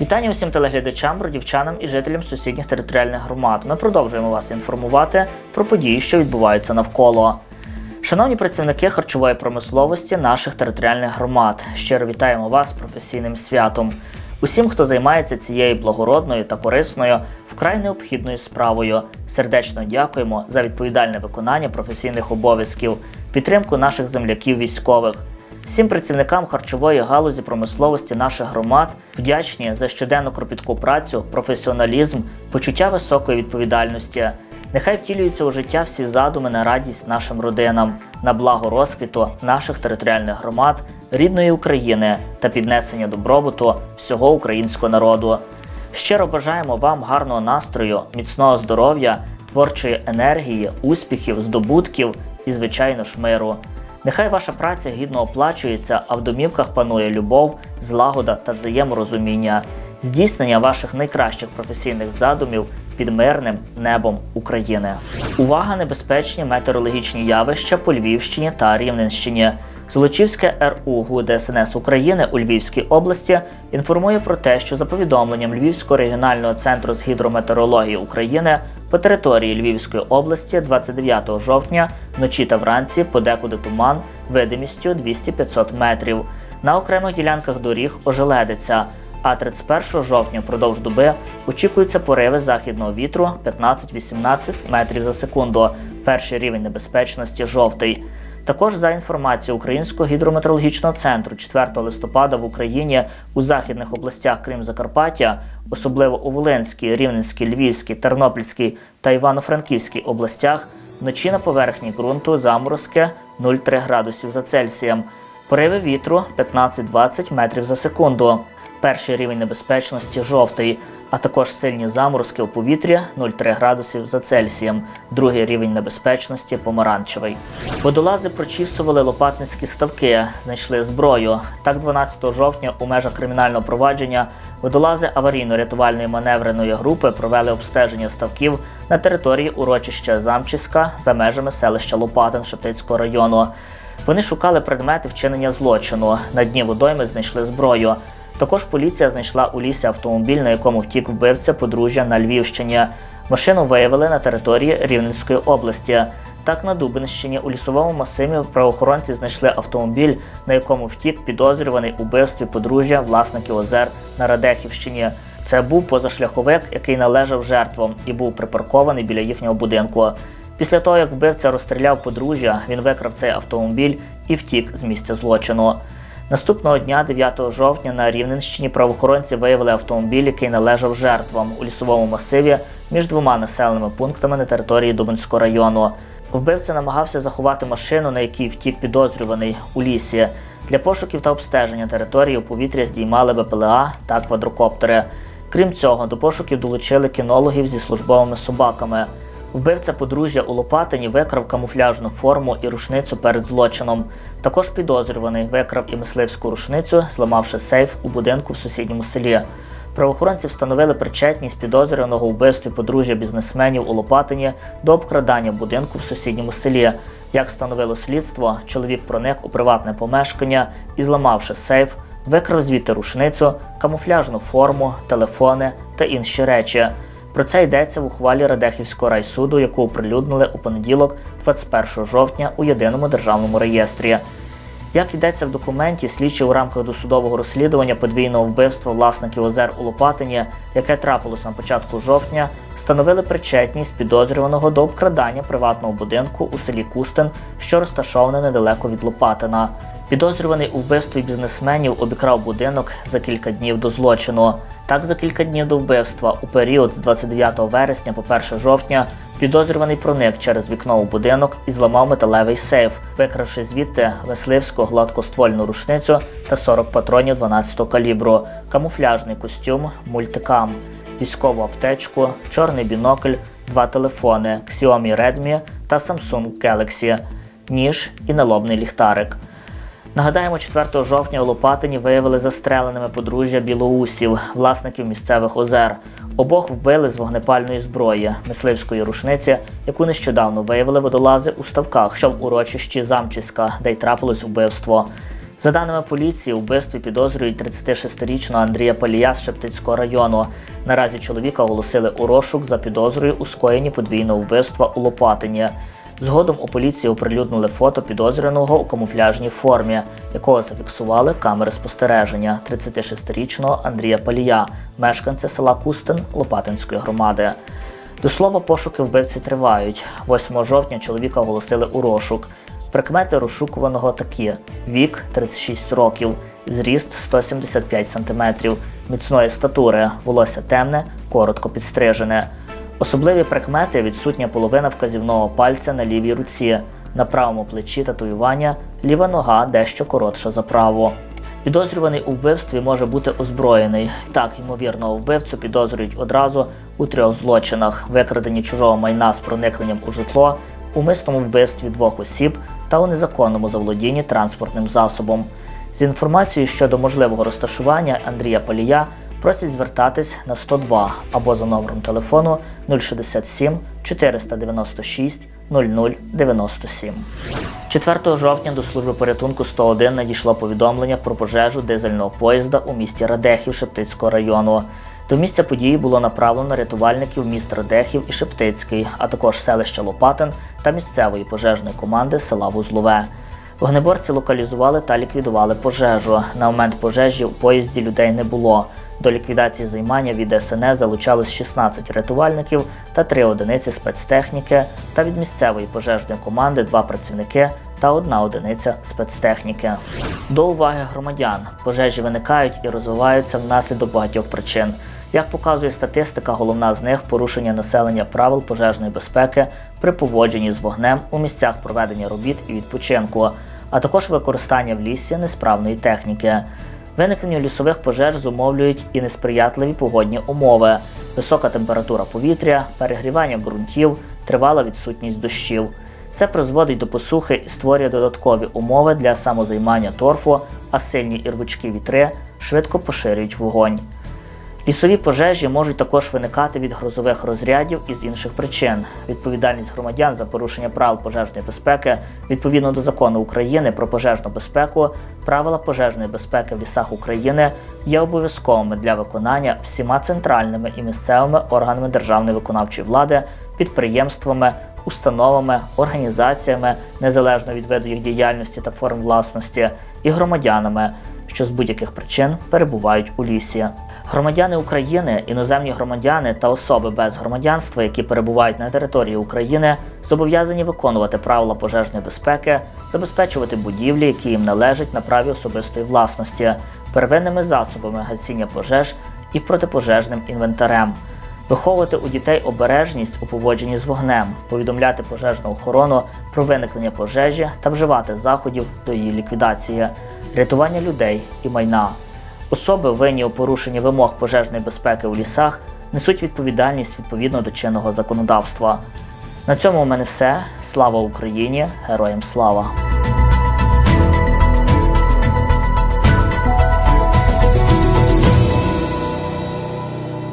Вітання усім телеглядачам, бродівчанам і жителям сусідніх територіальних громад. Ми продовжуємо вас інформувати про події, що відбуваються навколо. Шановні працівники харчової промисловості наших територіальних громад, щиро вітаємо вас професійним святом. Усім, хто займається цією благородною та корисною, вкрай необхідною справою. Сердечно дякуємо за відповідальне виконання професійних обов'язків, підтримку наших земляків військових. Всім працівникам харчової галузі промисловості наших громад вдячні за щоденну кропітку працю, професіоналізм, почуття високої відповідальності. Нехай втілюються у життя всі задуми на радість нашим родинам, на благо розквіту наших територіальних громад, рідної України та піднесення добробуту всього українського народу. Щиро бажаємо вам гарного настрою, міцного здоров'я, творчої енергії, успіхів, здобутків і, звичайно ж, миру. Нехай ваша праця гідно оплачується, а в домівках панує любов, злагода та взаєморозуміння, здійснення ваших найкращих професійних задумів під мирним небом України. Увага! Небезпечні метеорологічні явища по Львівщині та Рівненщині. Золочівське РУ ГУ ДСНС України у Львівській області інформує про те, що за повідомленням Львівського регіонального центру з гідрометеорології України по території Львівської області 29 жовтня вночі та вранці подекуди туман видимістю 200-500 метрів. На окремих ділянках доріг ожеледиться. А 31 жовтня впродовж доби очікуються пориви західного вітру 15-18 метрів за секунду. Перший рівень небезпечності жовтий. Також за інформацією Українського гідрометеорологічного центру 4 листопада в Україні у західних областях Крим Закарпаття, особливо у Волинській, Рівненській, Львівській, Тернопільській та Івано-Франківській областях, вночі на поверхні ґрунту заморозки 0,3 градусів за Цельсієм, пориви вітру 15-20 метрів за секунду. Перший рівень небезпечності жовтий, а також сильні заморозки у повітрі 0,3 градусів за Цельсієм. Другий рівень небезпечності помаранчевий. Водолази прочісували лопатницькі ставки, знайшли зброю. Так, 12 жовтня у межах кримінального провадження водолази аварійно-рятувальної маневреної групи провели обстеження ставків на території урочища Замчиська за межами селища Лопатин Шептицького району. Вони шукали предмети вчинення злочину. На дні водойми знайшли зброю. Також поліція знайшла у лісі автомобіль, на якому втік вбивця подружжя на Львівщині. Машину виявили на території Рівненської області. Так, на Дубинщині у лісовому масиві правоохоронці знайшли автомобіль, на якому втік підозрюваний у вбивстві подружжя власників озер на Радехівщині. Це був позашляховик, який належав жертвам і був припаркований біля їхнього будинку. Після того, як вбивця розстріляв подружжя, він викрав цей автомобіль і втік з місця злочину. Наступного дня, 9 жовтня, на Рівненщині правоохоронці виявили автомобіль, який належав жертвам у лісовому масиві між двома населеними пунктами на території Дубинського району. Вбивця намагався заховати машину, на якій втік підозрюваний у лісі. Для пошуків та обстеження території у повітря здіймали БПЛА та квадрокоптери. Крім цього, до пошуків долучили кінологів зі службовими собаками. Вбивця подружжя у Лопатині викрав камуфляжну форму і рушницю перед злочином. Також підозрюваний викрав і мисливську рушницю, зламавши сейф у будинку в сусідньому селі. Правоохоронці встановили причетність підозрюваного вбивстві подружжя бізнесменів у Лопатині до обкрадання будинку в сусідньому селі. Як встановило слідство, чоловік проник у приватне помешкання і, зламавши сейф, викрав звідти рушницю, камуфляжну форму, телефони та інші речі. Про це йдеться в ухвалі Радехівського райсуду, яку оприлюднили у понеділок, 21 жовтня, у єдиному державному реєстрі. Як йдеться в документі, слідчі у рамках досудового розслідування подвійного вбивства власників озер у Лопатині, яке трапилось на початку жовтня, встановили причетність підозрюваного до обкрадання приватного будинку у селі Кустин, що розташоване недалеко від Лопатина. Підозрюваний у вбивстві бізнесменів обікрав будинок за кілька днів до злочину. Так, за кілька днів до вбивства, у період з 29 вересня по 1 жовтня, підозрюваний проник через вікно у будинок і зламав металевий сейф, викравши звідти мисливську гладкоствольну рушницю та 40 патронів 12 калібру, камуфляжний костюм, мультикам, військову аптечку, чорний бінокль, два телефони Xiaomi Redmi та Samsung Galaxy, ніж і налобний ліхтарик. Нагадаємо, 4 жовтня у Лопатині виявили застреленими подружжя білоусів, власників місцевих озер. Обох вбили з вогнепальної зброї, мисливської рушниці, яку нещодавно виявили водолази у ставках, що в урочищі Замчиська, де й трапилось вбивство. За даними поліції, вбивстві підозрюють 36-річного Андрія Палія з Шептицького району. Наразі чоловіка оголосили у розшук за підозрою у скоєнні подвійного вбивства у Лопатині. Згодом у поліції оприлюднили фото підозрюваного у камуфляжній формі, якого зафіксували камери спостереження 36-річного Андрія Палія, мешканця села Кустин Лопатинської громади. До слова, пошуки вбивці тривають. 8 жовтня чоловіка оголосили у розшук. Прикмети розшукуваного такі: вік 36 років, зріст 175 см, міцної статури, волосся темне, коротко підстрижене. Особливі прикмети відсутня половина вказівного пальця на лівій руці, на правому плечі татуювання, ліва нога дещо коротша за праву. Підозрюваний у вбивстві може бути озброєний. Так, ймовірного вбивцю підозрюють одразу у трьох злочинах: викраденні чужого майна з проникненням у житло, умисному вбивстві двох осіб та у незаконному заволодінні транспортним засобом. З інформацією щодо можливого розташування Андрія Полія просять звертатись на 102 або за номером телефону 067 496 0097. 4 жовтня до служби порятунку 101 надійшло повідомлення про пожежу дизельного поїзда у місті Радехів Шептицького району. До місця події було направлено рятувальників міст Радехів і Шептицький, а також селища Лопатин та місцевої пожежної команди села Вузлове. Вогнеборці локалізували та ліквідували пожежу. На момент пожежі у поїзді людей не було. До ліквідації займання від СНС залучалось 16 рятувальників та 3 одиниці спецтехніки, та від місцевої пожежної команди 2 працівники та одна одиниця спецтехніки. До уваги громадян пожежі виникають і розвиваються внаслідок багатьох причин. Як показує статистика, головна з них порушення населення правил пожежної безпеки при поводженні з вогнем у місцях проведення робіт і відпочинку, а також використання в лісі несправної техніки. Виникненню лісових пожеж зумовлюють і несприятливі погодні умови, висока температура повітря, перегрівання ґрунтів, тривала відсутність дощів. Це призводить до посухи і створює додаткові умови для самозаймання торфу, а сильні і рвучкі вітри швидко поширюють вогонь. Лісові пожежі можуть також виникати від грозових розрядів і з інших причин. Відповідальність громадян за порушення правил пожежної безпеки відповідно до закону України про пожежну безпеку, правила пожежної безпеки в лісах України є обов'язковими для виконання всіма центральними і місцевими органами державної виконавчої влади, підприємствами, установами, організаціями, незалежно від виду їх діяльності та форм власності, і громадянами що з будь-яких причин перебувають у лісі. Громадяни України, іноземні громадяни та особи без громадянства, які перебувають на території України, зобов'язані виконувати правила пожежної безпеки, забезпечувати будівлі, які їм належать на праві особистої власності, первинними засобами гасіння пожеж і протипожежним інвентарем. Виховувати у дітей обережність у поводженні з вогнем, повідомляти пожежну охорону про виникнення пожежі та вживати заходів до її ліквідації, рятування людей і майна. Особи, винні у порушенні вимог пожежної безпеки у лісах, несуть відповідальність відповідно до чинного законодавства. На цьому у мене все. Слава Україні! Героям слава!